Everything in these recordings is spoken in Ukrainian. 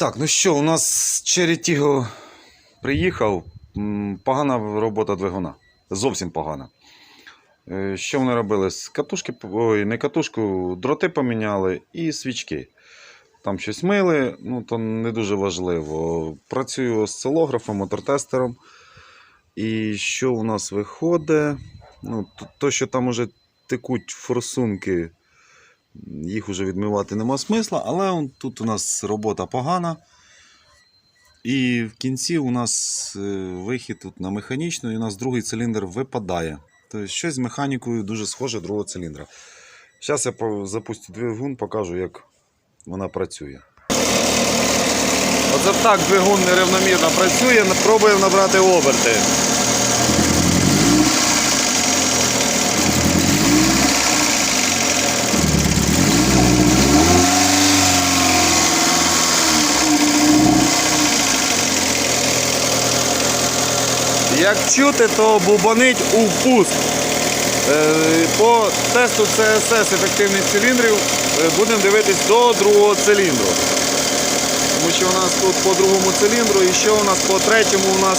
Так, ну що, у нас Черетіго приїхав. Погана робота двигуна. Зовсім погана. Е, Що вони робили? Катушки, ой, не катушку, дроти поміняли і свічки. Там щось мили, ну то не дуже важливо. Працюю осцилографом, мотортестером. І що у нас виходить? Ну, то, що там уже текуть форсунки, їх уже відмивати нема смисла, але тут у нас робота погана. І в кінці у нас е, вихід тут на механічну, і у нас другий циліндр випадає. Тобто щось з механікою дуже схоже другого циліндра. Зараз я запустю двигун, покажу, як вона працює. Оце так двигун нерівномірно працює, пробуємо набрати оберти. Як чути, то бубонить у впуск. Е, По тесту CSS ефективних циліндрів е, будемо дивитись до другого циліндру. Тому що у нас тут по другому циліндру і ще у нас по третьому у нас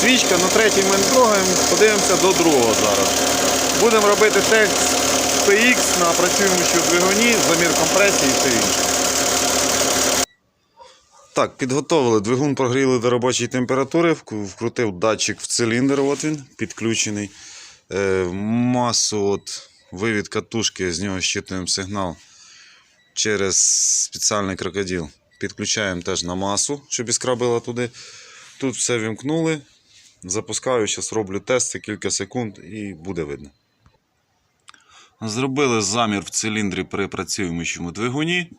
свічка, на третій ми не трогаємо, подивимося до другого зараз. Будемо робити текст PX на працюючому двигуні, замір компресії і все інше. Так, підготовили. Двигун прогріли до робочої температури, вкрутив датчик в циліндр, от він, підключений. Е, масу от, вивід катушки, з нього щитуємо сигнал через спеціальний крокодил. Підключаємо теж на масу, щоб іскра била туди. Тут все вімкнули. Запускаю, зараз роблю тест, це кілька секунд і буде видно. Зробили замір в циліндрі при працюючому двигуні.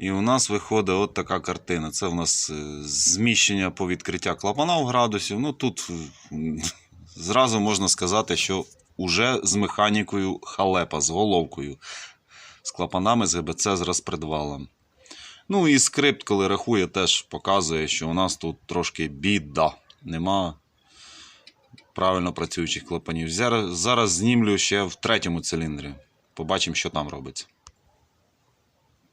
І у нас виходить от така картина. Це у нас е, зміщення по відкриття клапана в градусів. Ну тут зразу можна сказати, що уже з механікою халепа, з головкою, з клапанами з ГБЦ з розпредвалом. Ну і скрипт, коли рахує, теж показує, що у нас тут трошки біда. Нема правильно працюючих клапанів. Зараз знімлю ще в третьому циліндрі. Побачимо, що там робиться.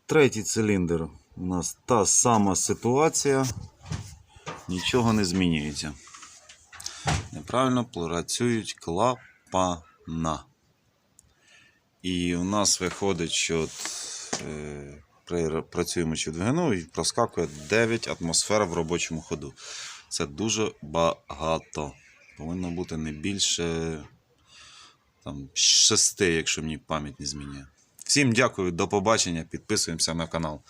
Третій циліндр. У нас та сама ситуація. Нічого не змінюється. Неправильно працюють клапана. І у нас виходить, що от, е, при працюючи двигуну і проскакує 9 атмосфер в робочому ходу. Це дуже багато. Повинно бути не більше там, 6, якщо мені пам'ять не змінює. Всім дякую, до побачення. Підписуємося на канал.